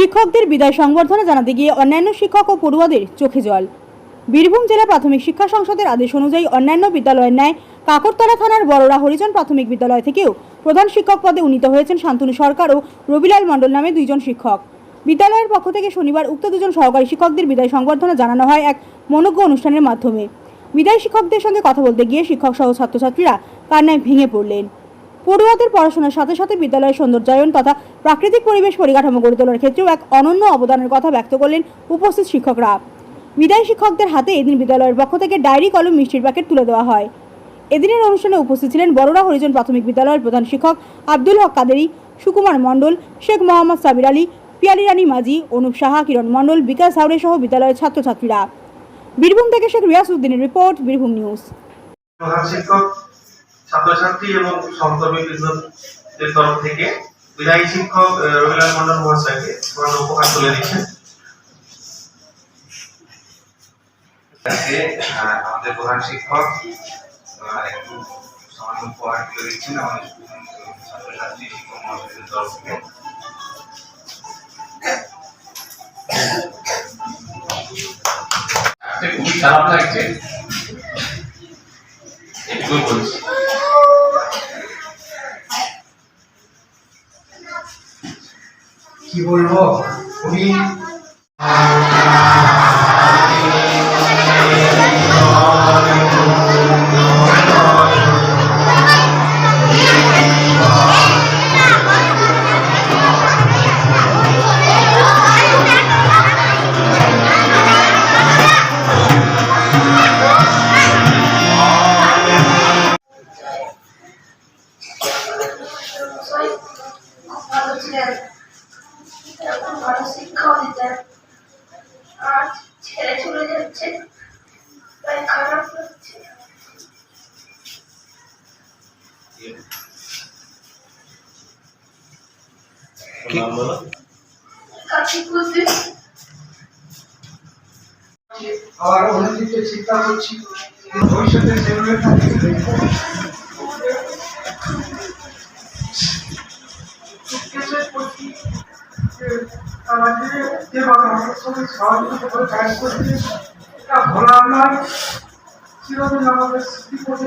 শিক্ষকদের বিদায় সংবর্ধনা জানাতে গিয়ে অন্যান্য শিক্ষক ও পড়ুয়াদের চোখে জল। বীরভূম জেলা প্রাথমিক শিক্ষা সংসদের আদেশ অনুযায়ী অন্যান্য বিদ্যালয়ের ন্যায় কাকরতলা থানার বড়রা হরিজন প্রাথমিক বিদ্যালয় থেকেও প্রধান শিক্ষক পদে উন্নীত হয়েছেন শান্তনু সরকার ও রবিলাল মণ্ডল নামে দুইজন শিক্ষক। বিদ্যালয়ের পক্ষ থেকে শনিবার উক্ত দুজন সহকারী শিক্ষকদের বিদায় সংবর্ধনা জানানো হয় এক মনোজ্ঞ অনুষ্ঠানের মাধ্যমে। বিদায় শিক্ষকদের সঙ্গে কথা বলতে গিয়ে শিক্ষক সহ ছাত্রছাত্রীরা কান্নায় ভেঙে পড়লেন। পড়ুয়াদের পড়াশোনার সাথে সাথে বিদ্যালয়ের সৌন্দর্যায়ন তথা প্রাকৃতিক পরিবেশ পরিকাঠামো গড়ে তোলার ক্ষেত্রেও এক অনন্য অবদানের কথা ব্যক্ত করলেন উপস্থিত শিক্ষকরা। বিদায় শিক্ষকদের হাতে এদিন বিদ্যালয়ের পক্ষ থেকে ডায়েরি কলম মিষ্টির প্যাকেট তুলে দেওয়া হয়। এদিনের অনুষ্ঠানে উপস্থিত ছিলেন বড়রা হরিজন প্রাথমিক বিদ্যালয়ের প্রধান শিক্ষক আব্দুল হক কাদেরি, সুকুমার মণ্ডল, শেখ মোহাম্মদ সাবির আলী, পিয়ালি রানী মাঝি, অনুপ সাহা, কিরণ মণ্ডল, বিকাশ হাওড়ে সহ বিদ্যালয়ের ছাত্রছাত্রীরা। বীরভূম থেকে শেখ রিয়াস উদ্দিনের রিপোর্ট, বীরভূম নিউজ। ছাত্রছাত্রী এবং সহকর্মীবৃন্দদের তরফ থেকে বিদায়ী শিক্ষক রবিলাল মন্ডল মহাশয়কে ওনার উপহার তুলে দিচ্ছেন আমাদের প্রধান শিক্ষক একটু সামান্য উপহার তুলে দিচ্ছেন আমাদের ছাত্রছাত্রী শিক্ষক মহাশয়দের তরফ থেকে। খুবই খারাপ লাগছে। একটু বলছি। কি বলব খুবই ভালো ছিলেন এরকম আর চিন্তা করছি ভবিষ্যতে যেভাবে থাকে দেখব শিক্ষকের প্রতি যে আমাদের যেভাবে আমাদের সঙ্গে সহযোগিতা করে কাজ করছে ভোলার নয় চিরদিন আমাদের স্মৃতি করে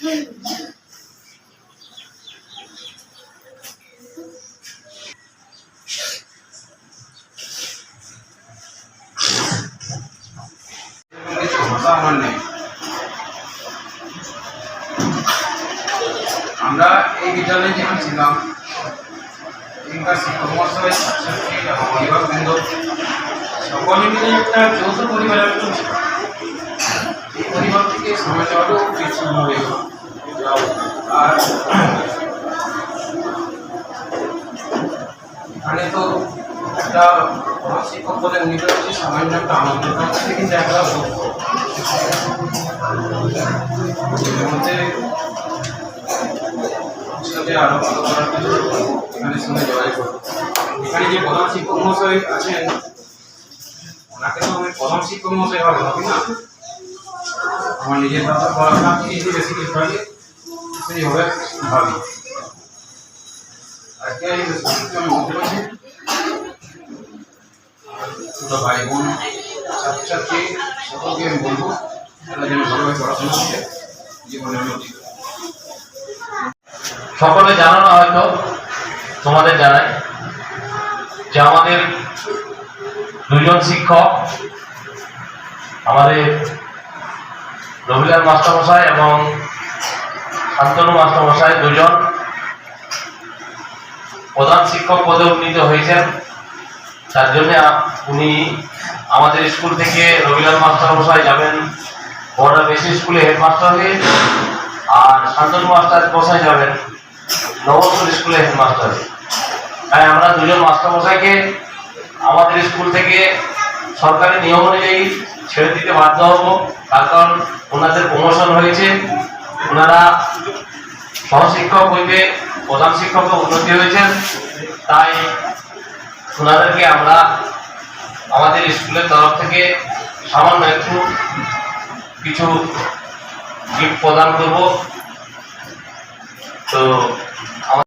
আমার এই বিদ্যালয়ে যেখানে ছিলাম, এখানকার শিক্ষক মহাশয় এবং অভিভাবকবৃন্দ, সকলে মিলে একটা যৌথ পরিবারের থেকে আরও বিচ্ছিন্ন হয়ে গেল আর এখানে তো একটা শিক্ষক বলে উন্নীত হচ্ছে সামান্য একটা আনন্দ হচ্ছে কিন্তু একটা এর মধ্যে সাথে আরও ভালো করার জন্য এখানে সঙ্গে যোগাযোগ করব এখানে যে প্রধান শিক্ষক মহাশয় আছেন। ওনাকে তো আমি প্রধান শিক্ষক মশাই হবে নাকি না? আমার নিজের পড়াশোনা বেশি কিছু থাকে সেইভাবে ভাবি। আর কে এই বেশি আমি বলতে পারছি ছোটো ভাই বোন ছাত্রছাত্রী, সকলকে আমি বলব, তারা যেন ভালোভাবে পড়াশোনা করে। সকলে জানানো হয়তো তোমাদের জানাই যে আমাদের দুজন শিক্ষক, আমাদের রবিলাল মাস্টারমশাই এবং শান্তনু মাস্টারমশাই দুজন প্রধান শিক্ষক পদে উন্নীত হয়েছেন। তার জন্য উনি আমাদের স্কুল থেকে রবিলাল মাস্টারমশাই যাবেন। বড়া বেশি স্কুলে হেডমাস্টার হয়ে আর শান্তনু মাস্টার মশাই যাবেন। নবস্কুল স্কুলে হেডমাস্টার হয়ে। তাই আমরা দুজন মাস্টারমশাইকে আমাদের স্কুল থেকে সরকারি নিয়ম অনুযায়ী ছেড়ে দিতে বাধ্য হব। তার কারণ ওনাদের প্রমোশন হয়েছে। ওনারা সহশিক্ষক হইতে প্রধান শিক্ষকে উন্নতি হয়েছেন। তাই ওনাদেরকে আমরা আমাদের স্কুলের তরফ থেকে সামান্য একটু কিছু গিফট প্রদান করব। তো আমার